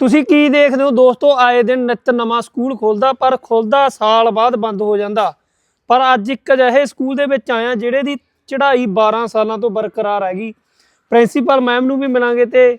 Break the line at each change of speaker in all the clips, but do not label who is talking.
ਤੁਸੀਂ ਕੀ ਦੇਖਦੇ ਹੋ? ਦੋਸਤੋ ਆਏ ਦਿਨ ਨਿੱਤ ਨਵਾਂ ਸਕੂਲ ਖੁੱਲਦਾ ਪਰ ਖੁੱਲਦਾ ਸਾਲ ਬਾਅਦ ਬੰਦ ਹੋ ਜਾਂਦਾ। ਪਰ ਅੱਜ ਇੱਕ ਅਜਿਹੇ ਸਕੂਲ ਦੇ ਵਿੱਚ ਆਇਆ ਜਿਹੜੇ ਦੀ ਚੜ੍ਹਾਈ 12 ਸਾਲਾਂ ਤੋਂ ਬਰਕਰਾਰ ਹੈਗੀ। ਪ੍ਰਿੰਸੀਪਲ ਮੈਮ ਨੂੰ ਵੀ ਮਿਲਾਂਗੇ ਤੇ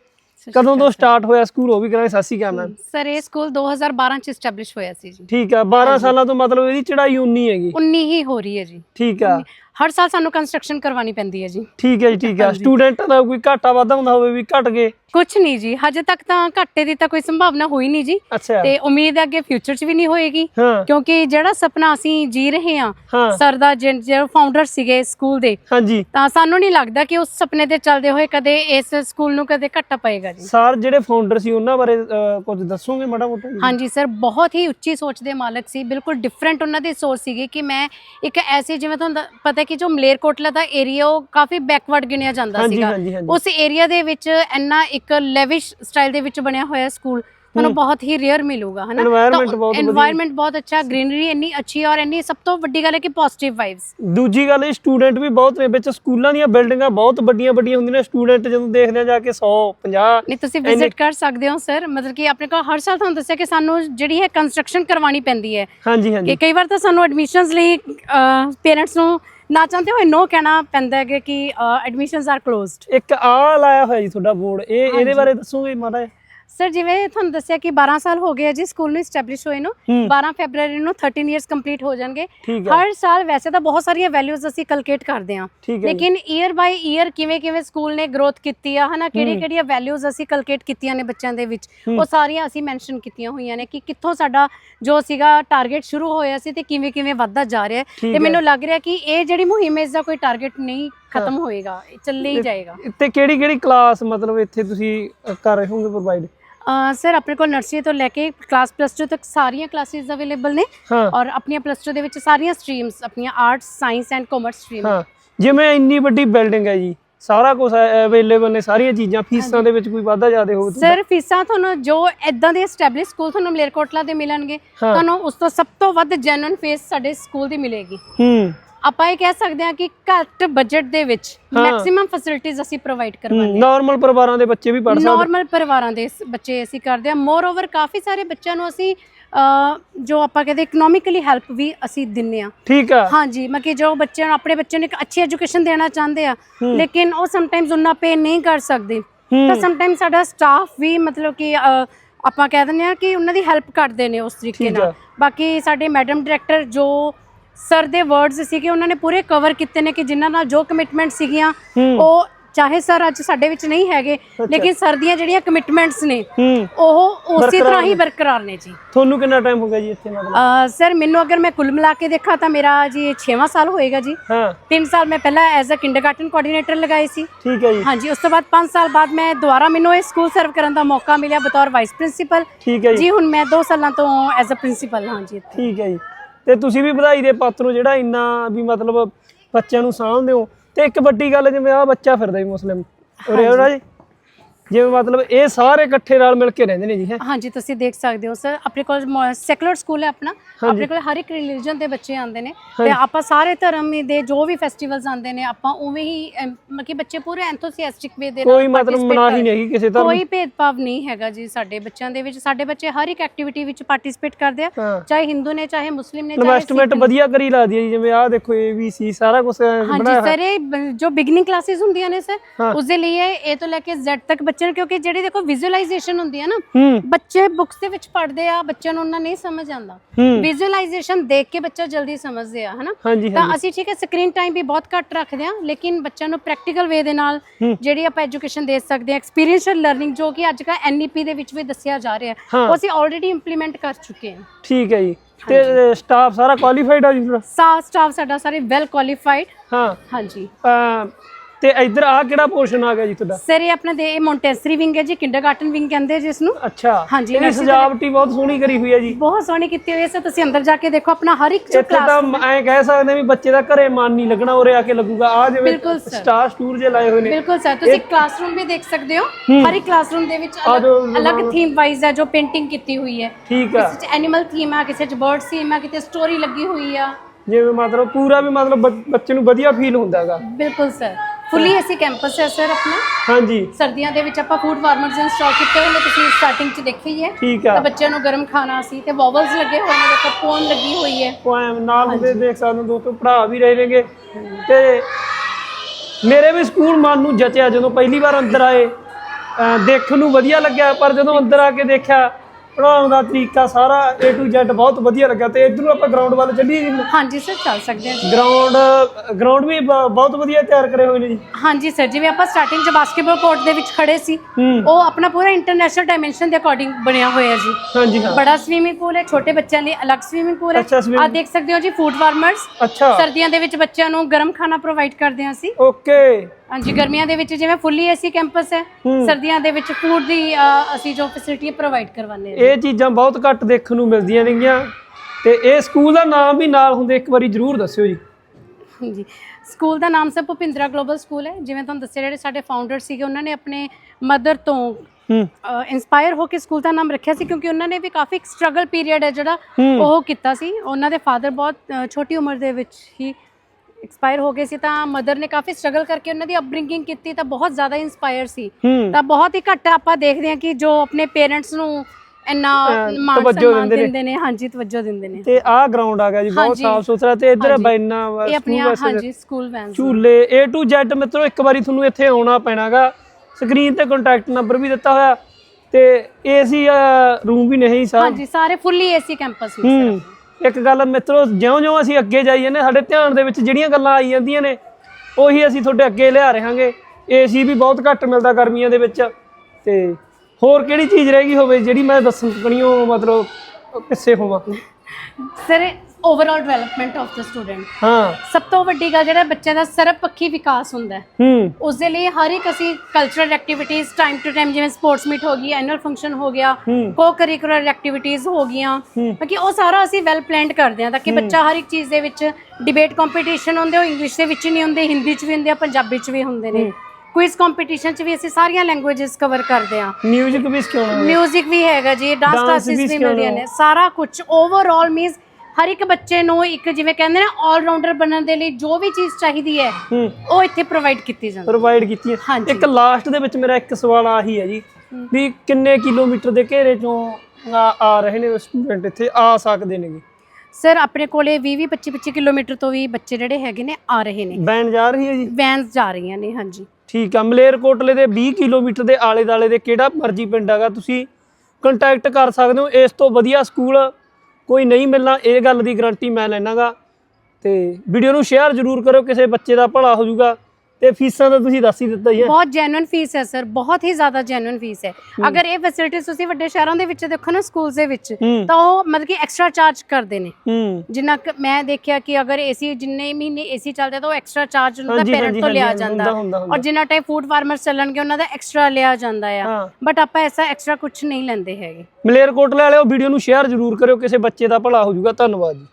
ਕਦੋਂ ਤੋਂ ਸਟਾਰਟ ਹੋਇਆ ਸਕੂਲ? ਉਹ ਵੀ ਕਰਾਂਗੇ। ਸ਼੍ਰੀ ਅਕਾਲ ਮੈਮ।
ਸਰ ਇਹ ਸਕੂਲ 2012 ਚ ਸਟੈਬਲਿਸ਼ ਹੋਇਆ ਸੀ ਜੀ।
ਠੀਕ ਆ 12 ਸਾਲਾਂ ਤੋਂ ਮਤਲਬ ਇਹਦੀ ਚੜ੍ਹਾਈ 19 ਹੈਗੀ।
19 ਹੀ ਹੋ ਰਹੀ ਹੈ ਜੀ।
ਠੀਕ ਆ।
ਹਰ ਸਾਲ ਸਾਨੂੰ ਕੰਸਟਰਕਸ਼ਨ ਕਰਵਾਉਣੀ ਪੈਂਦੀ ਹੈ ਜੀ।
ਠੀਕ ਹੈ ਜੀ ਠੀਕ ਆ
ਹਾਂਜੀ।
ਸਟੂਡੈਂਟਾਂ ਦਾ ਕੋਈ ਘਾਟਾ ਵਾਧਾ ਹੁੰਦਾ ਹੋਵੇ ਵੀ ਘਟ ਗਏ।
ਕੁਝ ਨਹੀਂ ਜੀ ਹਜੇ ਤੱਕ ਤਾਂ ਘਾਟੇ ਦੀ ਤਾਂ ਕੋਈ ਸੰਭਾਵਨਾ ਹੋਈ ਨਹੀਂ ਜੀ।
ਅੱਛਾ।
ਤੇ ਉਮੀਦ ਹੈ ਅੱਗੇ ਫਿਊਚਰ 'ਚ ਵੀ ਨਹੀਂ ਹੋਏਗੀ।
ਹਾਂ।
ਕਿਉਂਕਿ ਜਿਹੜਾ ਸੁਪਨਾ ਅਸੀਂ ਜੀ ਰਹੇ ਹਾਂ
ਹਾਂ।
ਸਰ ਦਾ ਜਿ- ਜਿਹੜੇ ਫਾਊਂਡਰ ਸੀਗੇ ਸਕੂਲ ਦੇ
ਹਾਂਜੀ।
ਤਾਂ ਸਾਨੂੰ ਨਹੀਂ ਲੱਗਦਾ ਕਿ ਉਸ ਸੁਪਨੇ ਤੇ ਚੱਲਦੇ ਹੋਏ ਕਦੇ ਇਸ ਸਕੂਲ ਨੂੰ ਕਦੇ ਘਾਟਾ ਪਏਗਾ ਜੀ।
ਸਰ ਜਿਹੜੇ ਫਾਊਂਡਰ ਸੀ ਉਹਨਾਂ ਬਾਰੇ ਅਹ, ਕੁਝ ਦੱਸੋਗੇ ਮਾੜਾ ਮੋਟਾ ਜੀ?
ਹਾਂਜੀ ਸਰ ਬਹੁਤ ਹੀ ਉੱਚੀ ਸੋਚ ਦੇ ਮਾਲਕ ਸੀ। ਬਿਲਕੁਲ ਡਿਫਰੈਂਟ ਉਹਨਾਂ ਦੀ ਸੋਚ ਸੀਗੀ ਕਿ ਮੈਂ ਇੱਕ ਐਸੀ ਜਿਵੇਂ ਤੁਹਾਨੂੰ ਦ- ਪਤਾ ਹੈ ਕਿ ਜੋ ਮਲੇਰਕੋਟਲਾ ਦਾ ਏਰੀਆ ਉਹ ਕਾਫੀ ਬੈਕਵਰਡ ਗਿਣਿਆ ਜਾਂਦਾ ਸੀਗਾ। ਉਸ ਏਰੀਆ ਦੇ ਵਿੱਚ ਇੰਨਾ ਇੱਕ ਲੈਵਿਸ਼ ਸਟਾਈਲ ਦੇ ਵਿੱਚ ਬਣਿਆ ਹੋਇਆ ਸਕੂਲ ਤੁਹਾਨੂੰ ਬਹੁਤ ਹੀ ਰੇਅਰ ਮਿਲੂਗਾ ਹਨਾ?
Environment ਬਹੁਤ ਵਧੀਆ।
এনवायरमेंट ਬਹੁਤ ਅੱਛਾ ਗ੍ਰੀਨਰੀ ਇੰਨੀ ਅੱਛੀ ਔਰ ਇੰਨੀ ਸਭ ਤੋਂ ਵੱਡੀ ਗੱਲ ਹੈ ਕਿ ਪੋਜ਼ਿਟਿਵ ਵਾਈਬਸ
ਦੂਜੀ ਗੱਲ ਇਹ ਸਟੂਡੈਂਟ ਵੀ ਬਹੁਤ ਨੇ ਵਿੱਚ ਸਕੂਲਾਂ ਦੀਆਂ ਬਿਲਡਿੰਗਾਂ ਬਹੁਤ ਵੱਡੀਆਂ ਵੱਡੀਆਂ ਹੁੰਦੀਆਂ ਨੇ। ਸਟੂਡੈਂਟ ਜਦੋਂ ਦੇਖਦੇ ਆ ਜਾ ਕੇ 100
ਨਹੀਂ ਤੁਸੀਂ ਵਿਜ਼ਿਟ ਕਰ ਸਕਦੇ ਹੋ ਸਰ ਮਤਲਬ ਕਿ ਆਪਣੇ ਕੋਲ ਹਰ ਸਾਲ ਤੁਹਾਨੂੰ ਦੱਸਿਆ ਕਿ ਸਾਨੂੰ ਜਿਹੜੀ ਹੈ ਕੰਸਟਰਕਸ਼ਨ ਕਰਵਾਉਣੀ ਪੈਂਦੀ ਹੈ।
ਹਾਂਜੀ
ਕਿ ਕਈ ਵਾਰ ਤਾਂ ਸਾਨੂੰ ਐਡਮਿਸ਼ਨਸ ਲਈ ਪੇਰੈਂਟਸ ਨੂੰ ਨਾ ਚਾਹੁੰਦੇ ਹੋਏ ਨੋ ਕਹਿਣਾ ਪੈਂਦਾ ਹੈ ਕਿ ਐਡਮਿਸ਼ਨਸ ਆਰ ਕਲੋਜ਼ਡ
ਇੱਕ ਆ ਲਾਇਆ ਹੋਇਆ ਜੀ ਤੁਹਾਡਾ ਬੋਰਡ ਇਹ ਇਹਦੇ। ਬਾਰੇ ਦੱਸੋਗੇ ਮਾੜਾ ਜਿਹਾ?
ਸਰ ਜਿਵੇਂ ਤੁਹਾਨੂੰ ਦੱਸਿਆ ਕਿ 12 ਸਾਲ ਹੋ ਗਏ ਆ ਜੀ ਸਕੂਲ ਨੂੰ ਸਟੈਬਲਿਸ਼ ਹੋਏ ਨੂੰ
ਹੂੰ
12 ਫੈਬਰੂਅਰੀ ਨੂੰ 13 ਇਅਰਸ ਕੰਪਲੀਟ ਹੋ ਜਾਣਗੇ ਹਰ ਸਾਲ ਵੈਸੇ ਤਾਂ ਬਹੁਤ ਸਾਰੀਆਂ ਵੈਲਿਊਜ਼ ਅਸੀਂ ਕਲਕੇਟ ਕਰਦੇ
ਜੀ।
ਲੇਕਿਨ ਈਅਰ ਬਾਈ ਈਅਰ ਕਿਵੇਂ ਕਿਵੇਂ ਸਕੂਲ ਨੇ ਗਰੋਥ ਕੀਤੀ ਆ ਹਨਾ ਕਿਹੜੀ। ਕਿਹੜੀਆਂ ਵੈਲਿਊਜ਼ ਅਸੀਂ ਕਲਕੇਟ ਕੀਤੀਆਂ ਨੇ ਬੱਚਿਆਂ ਦੇ ਵਿੱਚ। ਉਹ ਸਾਰੀਆਂ ਅਸੀਂ ਮੈਂਸ਼ਨ ਕੀਤੀਆਂ ਹੋਈਆਂ ਨੇ ਕਿ ਕਿੱਥੋਂ ਸਾਡਾ ਜੋ ਸੀਗਾ ਟਾਰਗੇਟ ਸ਼ੁਰੂ ਹੋਇਆ ਸੀ ਤੇ ਕਿਵੇਂ ਕਿਵੇਂ ਵੱਧਦਾ ਜਾ ਰਿਹਾ ਤੇ। ਮੈਨੂੰ ਲੱਗ ਰਿਹਾ ਕਿ ਇਹ ਜਿਹੜੀ ਮੁਹਿੰਮ ਇਸ ਦਾ ਕੋਈ ਟਾਰਗੇਟ ਨਹੀਂ ਖਤਮ। ਹੋਏਗਾ ਚੱਲੇ ਹੀ ਜਾਏਗਾ
ਤੇ ਕਿਹੜੀ ਕਿਹੜੀ ਕਲਾਸ ਮਤਲਬ ਇੱਥੇ ਤੁਸੀਂ ਕਰ ਰਹੇ ਹੋਗੇ ਪ੍ਰੋਵਾਈਡ
ਸਰ ਆਪਣੇ ਕੋਲ ਨਰਸਰੀ ਤੋਂ ਲੈ ਕੇ ਕਲਾਸ ਪਲੱਸ 2 ਤੱਕ ਸਾਰੀਆਂ ਕਲਾਸਿਸ ਅਵੇਲੇਬਲ ਨੇ ਔਰ ਆਪਣੀਆਂ ਪਲੱਸ 2 ਦੇ ਵਿੱਚ ਸਾਰੀਆਂ ਸਟਰੀਮਸ ਆਪਣੀਆਂ arts science and commerce stream
ਹਾਂ। ਜਿਵੇਂ ਇੰਨੀ ਵੱਡੀ ਬਿਲਡਿੰਗ ਹੈ ਜੀ। ਸਾਰਾ ਕੁਝ ਅਵੇਲੇਬਲ ਨੇ ਸਾਰੀਆਂ ਚੀਜ਼ਾਂ ਫੀਸਾਂ। ਦੇ ਵਿੱਚ ਕੋਈ ਵਾਧਾ ਜ਼ਿਆਦਾ ਹੋਵੇ
ਸਰ ਫੀਸਾਂ ਤੁਹਾਨੂੰ ਜੋ ਇਦਾਂ ਦੇ ਐਸਟੈਬਲਿਸ਼ ਸਕੂਲ ਤੁਹਾਨੂੰ ਮਲੇਰਕੋਟਲਾ ਦੇ ਮਿਲਣਗੇ ਤੁਹਾਨੂੰ ਉਸ ਤੋਂ ਸਭ ਤੋਂ ਵੱਧ ਜੈਨੂਇਨ ਫੀਸ ਸਾਡੇ ਸਕੂਲ ਦੀ ਮਿਲੇਗੀ।
ਹੂੰ।
ਆਪਾਂ ਇਹ ਕਹਿ ਸਕਦੇ ਹਾਂ ਕਿ ਘੱਟ ਬਜਟ ਦੇ ਵਿੱਚ। ਮੈਕਸਿਮਮ ਫੈਸਿਲਿਟੀਜ਼ ਅਸੀਂ ਪ੍ਰੋਵਾਈਡ ਕਰਵਾਉਂਦੇ ਹਾਂ।
ਨਾਰਮਲ ਪਰਿਵਾਰਾਂ ਦੇ ਬੱਚੇ ਵੀ ਪੜ ਸਕਦੇ।
ਨਾਰਮਲ ਪਰਿਵਾਰਾਂ ਦੇ ਬੱਚੇ ਅਸੀਂ ਕਰਦੇ ਹਾਂ। ਮੋਰ ਓਵਰ ਕਾਫੀ ਸਾਰੇ ਬੱਚਿਆਂ ਨੂੰ ਅਸੀਂ ਜੋ ਆਪਾਂ ਕਹਿੰਦੇ ਇਕਨੋਮਿਕਲੀ ਹੈਲਪ ਵੀ ਅਸੀਂ ਦਿੰਨੇ ਆ।
ਠੀਕ ਆ।
ਹਾਂਜੀ ਮੈਂ ਕਿ ਜੋ ਬੱਚਿਆਂ ਨੂੰ ਆਪਣੇ ਬੱਚਿਆਂ ਨੂੰ ਇੱਕ ਅੱਛੀ ਐਜੂਕੇਸ਼ਨ ਦੇਣਾ ਚਾਹੁੰਦੇ ਆ। ਲੇਕਿਨ ਉਹ ਸਮਟਾਈਮਸ ਉਹਨਾਂ ਪੇ ਨਹੀਂ ਕਰ ਸਕਦੇ। ਤਾਂ ਸਮਟਾਈਮ ਸਾਡਾ ਸਟਾਫ ਵੀ ਮਤਲਬ ਕਿ ਆਪਾਂ ਕਹਿ ਦਿੰਦੇ ਆ ਕਿ ਉਹਨਾਂ ਦੀ ਹੈਲਪ ਕਰਦੇ ਨੇ ਉਸ ਤਰੀਕੇ ਨਾਲ। ਬਾਕੀ ਸਾਡੇ ਮੈਡਮ ਡਾਇਰੈਕਟਰ ਜੋ ਸਰ ਦੇ ਵਰਡਸ ਸੀਗੇ ਉਹਨਾਂ ਨੇ ਪੂਰੇ ਕਵਰ ਕੀਤੇ ਨੇ ਕਿ ਜਿਨ੍ਹਾਂ ਨਾਲ ਜੋ ਕਮਿਟਮੈਂਟ ਸੀਗੀਆਂ ਉਹ ਚਾਹੇ ਸਰ ਅੱਜ ਸਾਡੇ ਵਿੱਚ ਨਹੀਂ ਹੈਗੇ ਲੇਕਿਨ ਸਰ ਦੀਆਂ ਜਿਹੜੀਆਂ ਕਮਿਟਮੈਂਟਸ ਨੇ
ਹੂੰ।
ਉਹ ਉਸੇ
ਬਰਕਰਾਰ
ਤਰ੍ਹਾਂ ਹੀ
ਨੇ।
ਬਰਕਰਾਰ ਨੇ ਜੀ।
ਤੁਹਾਨੂੰ ਕਿੰਨਾ ਟਾਈਮ ਹੋ ਗਿਆ ਜੀ ਇੱਥੇ ਮਤਲਬ
ਅਹ, ਸਰ ਮੈਨੂੰ ਅਗਰ ਮੈਂ ਕੁੱਲ ਮਿਲਾ ਕੇ ਦੇਖਾਂ ਤਾਂ ਮੇਰਾ ਜੀ 6ਵਾਂ ਸਾਲ ਹੋਏਗਾ ਜੀ।
ਹਾਂ।
3 ਸਾਲ ਮੈਂ ਪਹਿਲਾਂ ਐਜ਼ ਅ ਕਿੰਡਰਗਾਰਟਨ ਕੋਆਰਡੀਨੇਟਰ ਲਗਾਈ ਸੀ।
ਠੀਕ ਹੈ ਜੀ।
ਹਾਂਜੀ ਉਸ ਤੋਂ ਬਾਅਦ 5 ਸਾਲ ਬਾਅਦ ਮੈਂ ਦੁਬਾਰਾ ਮੈਨੂੰ ਇਹ ਸਕੂਲ ਸਰਵ ਕਰਨ ਦਾ ਮੌਕਾ ਮਿਲਿਆ ਬਤੌਰ ਵਾਈਸ ਪ੍ਰਿੰਸੀਪਲ
ਠੀਕ ਹੈ ਜੀ।
ਜੀ ਹੁਣ ਮੈਂ 2 ਸਾਲਾਂ ਤੋਂ ਐਜ਼ ਅ ਪ੍ਰਿੰਸੀਪਲ ਹਾਂ ਜੀ ਇੱਥੇ।
ਠੀਕ ਹੈ ਜੀ। ਤੇ ਤੁਸੀਂ ਵੀ ਵਧਾਈ ਦੇ ਪਾਤਰ ਜਿਹੜਾ ਇੰਨਾ ਵੀ ਮਤਲਬ ਬੱਚਿਆਂ ਨੂੰ ਸਾਂਭਦੇ ਹੋ। ਤੇ ਇੱਕ ਵੱਡੀ ਗੱਲ ਜਿਵੇਂ ਆ ਬੱਚਾ ਫਿਰਦਾ ਜੀ ਮੁਸਲਿਮ ਉਰੇ ਆਓ ਜੀ। ਜਿਵੇਂ ਮਤਲਬ ਇਹ ਸਾਰੇ ਇਕੱਠੇ ਨਾਲ ਮਿਲ ਕੇ ਰਹਿੰਦੇ ਨੇ ਜੀ ਹੈ?
ਹਾਂਜੀ ਤੁਸੀਂ ਦੇਖ ਸਕਦੇ ਹੋ ਸਰ ਆਪਣੇ ਕੋਲ ਸੈਕੂਲਰ ਸਕੂਲ ਹੈ ਆਪਣਾ। ਆਪਣੇ ਕੋਲ ਹਰ ਇੱਕ ਰਿਲੀਜਨ ਦੇ ਬੱਚੇ ਆਉਂਦੇ ਨੇ। ਤੇ
ਹਾਂਜੀ।
ਆਪਾਂ ਸਾਰੇ ਧਰਮ ਦੇ ਜੋ ਵੀ ਫੈਸਟੀਵਲਸ ਆਉਂਦੇ ਨੇ ਆਪਾਂ ਉਵੇਂ ਹੀ ਮਤਲਬ ਕਿ ਬੱਚੇ ਪੂਰੇ ਐਂਥੂਸੀਆਸਟਿਕ ਵੇ ਦੇ ਨਾਲ
ਕੋਈ ਮਤਲਬ ਮਨਾਹੀ ਨਹੀਂ ਹੈਗੀ ਕਿਸੇ ਧਰਮ
ਕੋਈ ਭੇਦਭਾਵ ਨਹੀਂ ਹੈਗਾ ਜੀ ਸਾਡੇ ਬੱਚਿਆਂ ਦੇ ਵਿੱਚ। ਸਾਡੇ ਬੱਚੇ ਹਰ ਇੱਕ ਐਕਟੀਵਿਟੀ ਵਿੱਚ ਪਾਰਟਿਸਿਪੇਟ ਕਰਦੇ ਆ ਚਾਹੇ ਹਿੰਦੂ ਨੇ ਚਾਹੇ ਮੁਸਲਿਮ ਨੇ ਚਾਹੇ
ਇਨਵੈਸਟਮੈਂਟ। ਵਧੀਆ ਕਰੀ ਲੱਗਦੀ ਹੈ ਜਿਵੇਂ ਆਹ ਦੇਖੋ ABC ਸਾਰਾ ਕੁਝ
ਹਾਂਜੀ
ਬਣਾਇਆ
ਸਰ ਇਹ ਬ- ਜੋ ਬਿਗਨਿੰਗ ਕਲਾਸਿਸ ਹੁੰਦੀਆਂ ਨੇ ਸਰ। ਉਸ ਦੇ ਲਈ ਇਹ ਤੋਂ ਲੈ ਕੇ Z ਤੱਕ ਬੱਚੇ ਨੂੰ ਕਿਉਂਕਿ ਜਿਹੜੀ ਦੇਖੋ ਵਿਜ਼ੂਅਲਾਈਜੇਸ਼ਨ ਹੁੰਦੀ ਹੈ ਨਾ ਬੱਚੇ ਬੁੱਕਸ ਦੇ ਵਿੱਚ ਪੜ੍ਹਦੇ ਆ ਬੱਚਿਆਂ ਨੂੰ ਉਹਨਾਂ ਨਹੀਂ ਸਮਝ ਆਉਂਦਾ। ਵਿਜ਼ੂਅਲਾਈਜੇਸ਼ਨ ਦੇਖ ਕੇ ਬੱਚਾ ਜਲਦੀ ਸਮਝਦੇ ਆ ਹਨਾ? ਤਾਂ ਅਸੀਂ ਠੀਕ ਹੈ ਸਕਰੀਨ ਟਾਈਮ ਵੀ ਬਹੁਤ ਘੱਟ ਰੱਖਦੇ ਆ ਲੇਕਿਨ ਬੱਚਿਆਂ ਨੂੰ ਪ੍ਰੈਕਟੀਕਲ ਵੇ ਦੇ ਨਾਲ। ਜਿਹੜੀ ਆਪਾਂ ਐਜੂਕੇਸ਼ਨ ਦੇ ਸਕਦੇ ਆ ਐਕਸਪੀਰੀਅੰਸ਼ੀਅਲ ਲਰਨਿੰਗ ਜੋ ਕਿ ਅੱਜ ਕੱਲ੍ਹ ਐਨਈਪੀ ਦੇ ਵਿੱਚ ਵੀ ਦੱਸਿਆ ਜਾ ਰਿਹਾ। ਉਹ ਅਸੀਂ ਆਲਰੇਡੀ ਇੰਪਲੀਮੈਂਟ ਕਰ ਚੁੱਕੇ ਹਾਂ।
ਠੀਕ ਹੈ ਜੀ। ਤੇ ਸਟਾਫ ਸਾਰਾ ਕੁਆਲੀਫਾਈਡ ਆ ਜੀ ਤੁਹਾਡਾ?
ਸਾ ਸਟਾਫ ਸਾਡਾ ਸਾਰੇ ਵੈਲ ਕੁਆਲੀਫਾਈਡ
ਹਾਂ।
ਹਾਂਜੀ।
ਤੇ ਇੱਧਰ ਆ ਕਿਹੜਾ ਪੋਰਸ਼ਨ ਆ ਗਿਆ ਜੀ ਤੁਹਾਡਾ?
ਸਰ ਇਹ ਆਪਣਾ ਦੇ ਇਹ ਮੌਂਟੈਸਰੀ ਵਿੰਗ ਹੈ ਜੀ ਕਿੰਡਰਗਾਰਟਨ ਵਿੰਗ ਕਹਿੰਦੇ ਜਿਸ ਨੂੰ
ਅੱਛਾ।
ਹਾਂਜੀ, nursery
ਸਜਾਵਟੀ ਬਹੁਤ ਸੋਹਣੀ ਕਰੀ ਹੋਈ ਹੈ ਜੀ।
ਬਹੁਤ ਸੋਹਣੀ ਕੀਤੀ ਹੋਈ ਹੈ ਸਰ ਤੁਸੀਂ ਅੰਦਰ ਜਾ ਕੇ ਦੇਖੋ ਆਪਣਾ ਹਰ ਇੱਕ ਜੋ
ਇੱਥੇ ਤਾਂ
ਕਲਾਸ
ਐਂ ਕਹਿ ਸਕਦੇ ਵੀ ਬੱਚੇ ਦਾ ਘਰੇ ਮਨ ਨਹੀਂ ਲੱਗਣਾ ਉਰੇ ਆ ਕੇ ਲੱਗੂਗਾ। ਆ ਜਿਵੇਂ। ਸਟਾਰ ਸਟੂਰ ਜੇ ਲਾਏ ਹੋਏ ਨੇ।
ਬਿਲਕੁਲ ਸਰ ਤੁਸੀਂ ਕਲਾਸਰੂਮ ਵੀ ਦੇਖ ਸਕਦੇ ਹੋ।
ਹੂੰ।
ਹਰ ਇੱਕ ਕਲਾਸਰੂਮ ਦੇ ਵਿੱਚ ਅਲੱਗ ਥੀਮ ਵਾਈਜ਼ ਹੈ ਜੋ ਪੇਂਟਿੰਗ ਕੀਤੀ ਹੋਈ ਹੈ।
ਠੀਕ ਆ।
ਕਿਸੇ ਚ ਐਨੀਮਲ ਥੀਮ ਆ ਕਿਸੇ ਚ ਬਰਡ ਥੀਮ ਆ ਕਿਤੇ ਸਟੋਰੀ ਲੱਗੀ ਹੋਈ ਆ।
ਜਿਵੇਂ ਮਤਲਬ ਪੂਰਾ ਵੀ ਮਤਲਬ ਬੱਚੇ ਨੂੰ ਵਧੀਆ ਫੀਲ ਹੁੰਦਾਗਾ
ਬਿਲਕੁਲ ਸਰ। ਫੁੱਲੀ ਏਸੀ ਕੈਂਪਸ ਹੈ ਸਰ ਆਪਣਾ?
ਹਾਂਜੀ।
ਸਰਦੀਆਂ ਦੇ ਵਿੱਚ ਆਪਾਂ ਫੂਡ ਵਾਰਮਰਸ ਇੰਸਟਾਲ ਕੀਤੇ ਹੋਏ ਨੇ ਤੁਸੀਂ ਸਟਾਰਟਿੰਗ 'ਚ ਦੇਖੀ ਹੀ। ਹੈ
ਠੀਕ ਆ।
ਤਾਂ ਬੱਚਿਆਂ ਨੂੰ ਗਰਮ ਖਾਣਾ ਸੀ ਤੇ ਵੋਵਲਸ ਲੱਗੇ ਹੋਏ ਨੇ ਦੇਖੋ ਪੋਨ ਲੱਗੀ ਹੋਈ ਹੈ।
ਐਂ ਨਾਲ ਹੁੰਦੇ ਦੇਖ ਸਕਦੇ ਹੋ ਦੋਸਤੋ ਪੜ੍ਹਾ ਵੀ ਰਹੇ ਨੇਗੇ। ਤੇ ਮੇਰੇ ਵੀ ਸਕੂਲ ਮਨ ਨੂੰ ਜਚਿਆ ਜਦੋਂ ਪਹਿਲੀ ਵਾਰ ਅੰਦਰ ਆਏ। ਅਹ ਦੇਖਣ ਨੂੰ ਵਧੀਆ ਲੱਗਿਆ ਪਰ ਜਦੋਂ ਅੰਦਰ ਆ ਕੇ ਦੇਖਿਆ ਪੜਾਉਣ ਦਾ ਤਰੀਕਾ ਸਾਰਾ A to Z ਬਹੁਤ ਵਧੀਆ ਲੱਗਿਆ ਤੇ ਇਧਰੋਂ ਆਪਾਂ ਗਰਾਊਂਡ ਵੱਲ ਚੱਲੀਏ ਜੀ।
ਹਾਂਜੀ ਸਰ ਚੱਲ ਸਕਦੇ ਹਾਂ ਜੀ।
ਗਰਾਊਂਡ ਗਰਾਊਂਡ ਵੀ ਬ- ਬਹੁਤ ਵਧੀਆ ਤਿਆਰ ਕਰੇ ਹੋਏ ਨੇ ਜੀ।
ਹਾਂਜੀ ਸਰ ਜਿਵੇਂ ਆਪਾਂ ਸਟਾਰਟਿੰਗ 'ਚ ਬਾਸਕਟਬਾਲ ਕੋਰਟ ਦੇ ਵਿੱਚ ਖੜੇ ਸੀ
ਹੂੰ।
ਉਹ ਆਪਣਾ ਪੂਰਾ ਇੰਟਰਨੈਸ਼ਨਲ ਡਾਈਮੈਂਸ਼ਨ ਦੇ ਅਕੋਰਡਿੰਗ ਬਣਿਆ ਹੋਇਆ ਜੀ।
ਹਾਂਜੀ ਹਾਂ।
ਬੜਾ ਸਵੀਮਿੰਗ ਪੂਲ ਹੈ ਛੋਟੇ ਬੱਚਿਆਂ ਲਈ ਅਲੱਗ ਸਵੀਮਿੰਗ ਪੂਲ ਹੈ।
ਅੱਛਾ, swimming-
ਦੇਖ ਸਕਦੇ ਹੋ ਜੀ ਫੂਡ ਵਾਰਮਰਸ
ਅੱਛਾ।
ਸਰਦੀਆਂ ਦੇ ਵਿੱਚ ਬੱਚਿਆਂ ਨੂੰ ਗਰਮ ਖਾਣਾ ਪ੍ਰੋਵਾਈਡ ਕਰਦੇ ਹਾਂ ਅਸੀਂ।
ਓਕੇ
ਹਾਂਜੀ ਗਰਮੀਆਂ ਦੇ ਵਿੱਚ ਜਿਵੇਂ ਫੁੱਲੀ ਏਸੀ ਕੈਂਪਸ ਹੈ। ਸਰਦੀਆਂ ਦੇ ਵਿੱਚ ਫੂਡ ਦੀ ਅ, ਅਸੀਂ ਜੋ ਫੈਸਿਲਿਟੀ ਪ੍ਰੋਵਾਈਡ ਕਰਵਾਉਂਦੇ ਹਾਂ।
ਇਹ ਚੀਜ਼ਾਂ ਬਹੁਤ ਘੱਟ ਦੇਖਣ ਨੂੰ ਮਿਲਦੀਆਂ ਨੇਗੀਆਂ। ਤੇ ਇਹ ਸਕੂਲ ਦਾ ਨਾਮ ਵੀ ਨਾਲ ਹੁੰਦੇ ਇੱਕ ਵਾਰੀ ਜਰੂਰ ਦੱਸਿਓ ਜੀ।
ਹਾਂਜੀ। ਸਕੂਲ ਦਾ ਨਾਮ ਸਰ ਭੁਪਿੰਦਰਾ ਗਲੋਬਲ ਸਕੂਲ ਹੈ। ਜਿਵੇਂ ਤੁਹਾਨੂੰ ਦੱਸਿਆ ਜਿਹੜੇ ਸਾਡੇ ਫਾਊਂਡਰ ਸੀਗੇ ਉਹਨਾਂ ਨੇ ਆਪਣੇ ਮਦਰ ਤੋਂ
ਹੂੰ।
ਇਨਸਪਾਇਰ ਹੋ ਕੇ ਸਕੂਲ ਦਾ ਨਾਮ ਰੱਖਿਆ ਸੀ ਕਿਉਂਕਿ ਉਹਨਾਂ ਨੇ ਵੀ ਕਾਫੀ ਸਟਰਗਲ ਪੀਰੀਅਡ ਹੈ ਜਿਹੜਾ
ਹੂੰ।
ਉਹ ਕੀਤਾ ਸੀ। ਉਹਨਾਂ ਦੇ ਫਾਦਰ ਬਹੁਤ ਅ, ਛੋਟੀ ਉਮਰ ਦੇ ਵਿੱਚ ਹੀ ਐਕਸਪਾਇਰ ਹੋ ਗਏ ਸੀ ਤਾਂ ਮਦਰ ਨੇ ਕਾਫੀ ਸਟਰਗਲ ਕਰਕੇ ਉਹਨਾਂ ਦੀ ਅਪਬ੍ਰਿੰਗਿੰਗ ਕੀਤੀ ਤਾਂ ਬਹੁਤ ਜ਼ਿਆਦਾ ਇਨਸਪਾਇਰ ਸੀ। ਤਾਂ ਬਹੁਤ ਹੀ ਘੱਟ ਆਪਾਂ ਦੇਖਦੇ ਹਾਂ ਕਿ ਜੋ ਆਪਣੇ ਪੇਰੈਂਟਸ ਨੂੰ ਇੰਨਾ ਸਨਮਾਨ
ਦਿੰਦੇ ਨੇ।
ਹਾਂਜੀ ਤਵੱਜੋ ਦਿੰਦੇ ਨੇ।
ਤੇ ਆਹ ਗਰਾਊਂਡ ਆ ਗਿਆ ਜੀ ਬਹੁਤ। ਸਾਫ਼ ਸੁਥਰਾ ਤੇ ਇੱਧਰ। ਬੈਨਾ ਸਕੂਲ
ਹਾਂਜੀ ਵੈਨਸ
ਝੂਲੇ A to Z ਮਿੱਤਰੋ ਇੱਕ ਵਾਰੀ ਤੁਹਾਨੂੰ ਇੱਥੇ ਆਉਣਾ ਪੈਣਾਗਾ। ਸਕਰੀਨ ਤੇ ਕੰਟੈਕਟ ਨੰਬਰ ਵੀ ਦਿੱਤਾ ਹੋਇਆ। ਤੇ ਏਸੀ ਰੂਮ ਵੀ ਨਹੀਂ ਸਰ
ਹਾਂਜੀ ਸਾਰੇ ਫੁੱਲੀ ਏਸੀ ਕੈਂਪਸ ਨੇ
ਹੂੰ। ਇੱਕ ਗੱਲ ਮਿੱਤਰੋ, ਜਿਉਂ-ਜਿਉਂ ਅਸੀਂ ਅੱਗੇ ਜਾਈ ਜਾਂਦੇ ਸਾਡੇ ਧਿਆਨ ਦੇ ਵਿੱਚ ਜਿਹੜੀਆਂ ਗੱਲਾਂ ਆਈ ਜਾਂਦੀਆਂ ਨੇ, ਉਹੀ ਅਸੀਂ ਤੁਹਾਡੇ ਅੱਗੇ ਲਿਆ ਰਹਾਂਗੇ। ਏਸੀ ਵੀ ਬਹੁਤ ਘੱਟ ਮਿਲਦਾ ਗਰਮੀਆਂ ਦੇ ਵਿੱਚ। ਤੇ ਹੋਰ ਕਿਹੜੀ ਚੀਜ਼ ਰਹਿ ਗਈ ਹੋਵੇ ਜਿਹੜੀ ਮੈਂ ਦੱਸਣ ਕਣੀਓ ਮਤਲਬ ਕਿਸੇ ਹੋਵਾਂ?
ਸਰ ਓਵਰਆਲ ਡਿਵੈਲਪਮੈਂਟ ਆਫ ਦਾ ਸਟੂਡੈਂਟ
ਹਾਂ।
ਸਭ ਤੋਂ ਵੱਡੀ ਗੱਲ ਜਿਹੜਾ ਬੱਚੇ ਦਾ ਸਰਬਪੱਖੀ ਵਿਕਾਸ ਹੁੰਦਾ ਹੈ।
ਹੂੰ।
ਉਸ ਦੇ ਲਈ ਹਰ ਇੱਕ ਅਸੀਂ cultural activities time to time ਜਿਵੇਂ ਸਪੋਰਟਸ ਮੀਟ ਹੋ ਗਈ ਐਨੂਅਲ ਫੰਕਸ਼ਨ ਹੋ ਗਿਆ ਕੋ ਕਰਿਕੂਲਰ ਐਕਟੀਵਿਟੀਜ਼ ਹੋ ਗਈਆਂ।
ਹੂੰ।
ਕਿ ਉਹ ਸਾਰਾ ਅਸੀਂ ਵੈਲ ਪਲਾਨਡ ਕਰਦੇ ਹਾਂ ਤਾਂ ਕਿ ਬੱਚਾ ਹਰ ਇੱਕ ਚੀਜ਼ ਦੇ ਵਿੱਚ ਡਿਬੇਟ ਕੰਪੀਟੀਸ਼ਨ ਹੁੰਦੇ ਉਹ ਇੰਗਲਿਸ਼ ਦੇ ਵਿੱਚ ਨਹੀਂ ਹੁੰਦੇ ਹਿੰਦੀ 'ਚ ਵੀ ਹੁੰਦੇ ਆ ਪੰਜਾਬੀ 'ਚ ਵੀ ਹੁੰਦੇ ਨੇ। ਕੁਇਜ਼ ਕੰਪੀਟੀਸ਼ਨ 'ਚ ਵੀ ਅਸੀਂ ਸਾਰੀਆਂ ਲੈਂਗੁਏਜਸ ਕਵਰ ਕਰਦੇ ਹਾਂ।
ਮਿਊਜ਼ਿਕ ਵੀ ਸਿਖਾਉਣਾ। ਹੈ।
ਮਿਊਜ਼ਿਕ ਵੀ ਹੈਗਾ ਜੀ ਡਾਂਸ ਕਲਾਸਿਸ
ਵੀ।
ਮਿਲਦੀਆਂ ਨੇ ਸਾਰਾ ਕੁਝ ਓਵਰਆਲ ਮੀਨਸ ਹਰ ਇੱਕ ਬੱਚੇ ਨੂੰ ਇੱਕ ਜਿਵੇਂ ਕਹਿੰਦੇ ਨੇ 올 ਰਾਊਂਡਰ ਬਣਨ ਦੇ ਲਈ ਜੋ ਵੀ ਚੀਜ਼ ਚਾਹੀਦੀ ਹੈ ਉਹ ਇੱਥੇ ਪ੍ਰੋਵਾਈਡ ਕੀਤੀ ਜਾਂਦੀ ਹੈ।
ਪ੍ਰੋਵਾਈਡ ਕੀਤੀ ਹੈ। ਇੱਕ ਲਾਸਟ ਦੇ ਵਿੱਚ ਮੇਰਾ ਇੱਕ ਸਵਾਲ ਆਹੀ ਹੈ ਜੀ ਵੀ ਕਿੰਨੇ ਕਿਲੋਮੀਟਰ ਦੇ ਘੇਰੇ ਚੋਂ ਆ ਰਹੇ ਨੇ ਸਟੂਡੈਂਟ ਇੱਥੇ? ਆ ਸਕਦੇ ਨੇਗੇ।
ਸਰ ਆਪਣੇ ਕੋਲੇ 20 20 25 25 ਕਿਲੋਮੀਟਰ ਤੋਂ ਵੀ ਬੱਚੇ ਜਿਹੜੇ ਹੈਗੇ ਨੇ ਆ ਰਹੇ ਨੇ।
ਬੈਨ ਜਾ ਰਹੀ ਹੈ ਜੀ?
ਵੈਨਸ ਜਾ ਰਹੀਆਂ ਨੇ ਹਾਂਜੀ।
ਠੀਕ ਆ। ਮਲੇਰਕੋਟਲੇ ਦੇ 20 ਕਿਲੋਮੀਟਰ ਦੇ ਆਲੇ ਦਾਲੇ ਦੇ ਕਿਹੜਾ ਮਰਜ਼ੀ ਪਿੰਡ ਹੈਗਾ? ਤੁਸੀਂ ਕੰਟੈਕਟ ਕਰ ਸਕਦੇ ਹੋ। ਇਸ ਤੋਂ ਵਧੀਆ ਸਕੂਲ ਕੋਈ ਨਹੀਂ ਮਿਲਣਾ, ਇਹ ਗੱਲ ਦੀ ਗਾਰੰਟੀ ਮੈਂ ਲੈਣਾਗਾ ਤੇ ਵੀਡੀਓ ਨੂੰ ਸ਼ੇਅਰ ਜ਼ਰੂਰ ਕਰੋ ਕਿਸੇ ਬੱਚੇ ਦਾ ਭਲਾ ਹੋ ਜਾਊਗਾ ਤੇ ਫੀਸਾਂ ਤਾਂ ਤੁਸੀਂ ਦੱਸ ਹੀ ਦਿੱਤਾ ਹੀ ਹੈ
ਬਹੁਤ ਜੈਨੂਇਨ ਫੀਸ ਹੈ ਸਰ ਬਹੁਤ ਹੀ ਜ਼ਿਆਦਾ ਜੈਨੂਇਨ ਫੀਸ ਹੈ। ਅਗਰ ਇਹ ਫੈਸਿਲਿਟੀਜ਼ ਤੁਸੀਂ ਵੱਡੇ ਸ਼ਹਿਰਾਂ ਦੇ ਵਿੱਚ ਦੇਖੋ ਨਾ ਸਕੂਲਸ ਦੇ ਵਿੱਚ ਤਾਂ ਉਹ ਮਤਲਬ ਕਿ ਐਕਸਟਰਾ ਚਾਰਜ ਕਰਦੇ ਨੇ। ਜਿੰਨਾ ਮੈਂ ਦੇਖਿਆ ਕਿ ਅਗਰ ਏਸੀ ਜਿੰਨੇ ਮਹੀਨੇ ਏਸੀ ਚੱਲਦਾ ਤਾਂ ਉਹ ਐਕਸਟਰਾ ਚਾਰਜ ਉਹਨਾਂ ਦਾ ਪੇਰੈਂਟ ਤੋਂ ਲਿਆ ਜਾਂਦਾ। ਔਰ ਜਿੰਨਾ ਟਾਈਮ ਫੂਡ ਫਾਰਮਰਸ ਚੱਲਣਗੇ ਉਹਨਾਂ ਦਾ ਐਕਸਟਰਾ ਲਿਆ ਜਾਂਦਾ ਆ। ਬਟ ਆਪਾਂ ਐਸਾ ਐਕਸਟਰਾ ਕੁਝ ਨਹੀਂ ਲੈਂਦੇ ਹੈਗੇ।
ਮਲੇਰਕੋਟਲੇ ਵਾਲਿਓ ਵੀਡੀਓ ਨੂੰ ਸ਼ੇਅਰ ਜ਼ਰੂਰ ਕਰਿਓ ਕਿਸੇ ਬੱਚੇ ਦਾ ਭਲਾ ਹੋ ਜਾਊਗਾ। ਧੰਨਵਾਦ ਜੀ।